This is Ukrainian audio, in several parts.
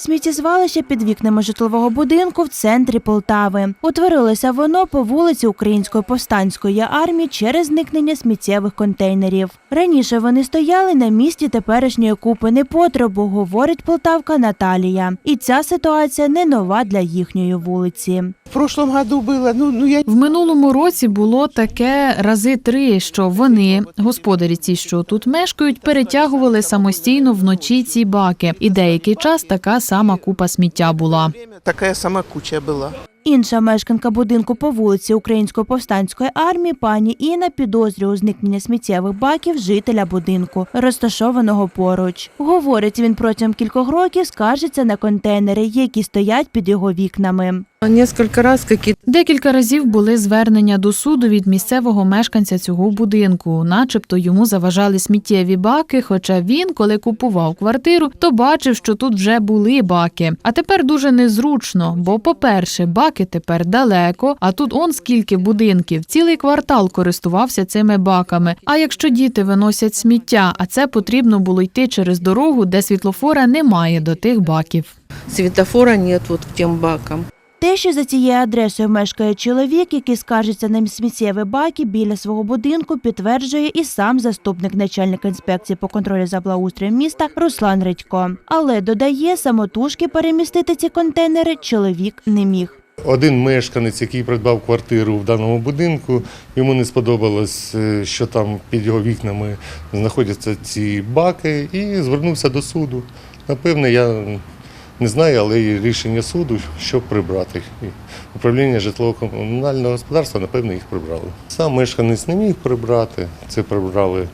Сміттєзвалище під вікнами житлового будинку в центрі Полтави. Утворилося воно по вулиці Української повстанської армії через зникнення сміттєвих контейнерів. Раніше вони стояли на місці теперішньої купи непотребу, говорить полтавка Наталія. І ця ситуація не нова для їхньої вулиці. В прошлом году было, ну, ну я В минулому році було таке рази три, що вони, господарі ці, що тут мешкають, перетягували самостійно вночі ці баки, і деякий час така сама купа сміття була. такая сама куча была. Інша мешканка будинку по вулиці Української повстанської армії пані Інна підозрює у зникнення сміттєвих баків жителя будинку, розташованого поруч. Говорить, він протягом кількох років скаржиться на контейнери, які стоять під його вікнами. Несколько раз какие-то Декілька разів були звернення до суду від місцевого мешканця цього будинку, начебто йому заважали сміттєві баки. Хоча він, коли купував квартиру, то бачив, що тут вже були баки. А тепер дуже незручно, бо, по-перше, баки тепер далеко, а тут он скільки будинків, цілий квартал користувався цими баками. А якщо діти виносять сміття, а це потрібно було йти через дорогу, де світлофора немає до тих баків. светофора нет вот к тем бакам. Те, що за цією адресою мешкає чоловік, який скаржиться на сміттєві баки біля свого будинку, підтверджує і сам заступник начальника інспекції по контролю за благоустроєм міста Руслан Редько. Але додає, самотужки перемістити ці контейнери чоловік не міг. Один мешканець, який придбав квартиру в даному будинку, йому не сподобалось, е, що там під його вікнами знаходяться ці баки, і звернувся до суду. Напевне, я не знаю, але є рішення суду, щоб прибрати. І Управління житлово-комунального господарства, напевно, їх прибрали. Сам мешканець не міг прибрати, це прибрали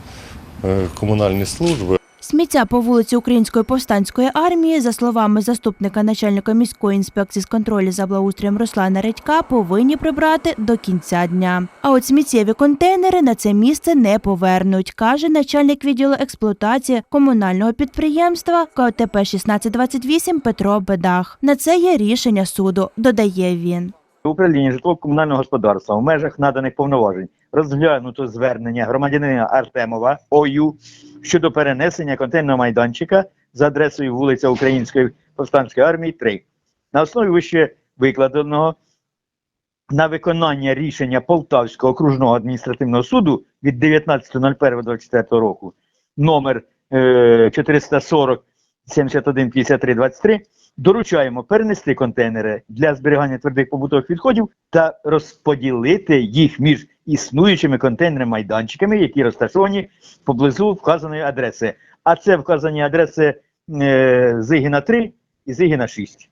е, комунальні служби. Сміття по вулиці Української повстанської армії, за словами заступника начальника міської інспекції з контролю за благоустроєм Руслана Редька, повинні прибрати до кінця дня. А от сміттєві контейнери на це місце не повернуть, каже начальник відділу експлуатації комунального підприємства КОТП 1628 Петро Бедах. На це є рішення суду, додає він. Управління житлово-комунального господарства в межах наданих повноважень розглянуто звернення громадянина Артемова ОЮ щодо перенесення контейнерного майданчика за адресою вулиця Української повстанської армії 3. На основі вище викладеного на виконання рішення Полтавського окружного адміністративного суду від 19.01.24 року номер е, 440 71 53 23 доручаємо перенести контейнери для зберігання твердих побутових відходів та розподілити їх між існуючими контейнерами-майданчиками, які розташовані поблизу вказаної адреси. А це вказані адреси е, Зигіна 3 і Зигіна 6.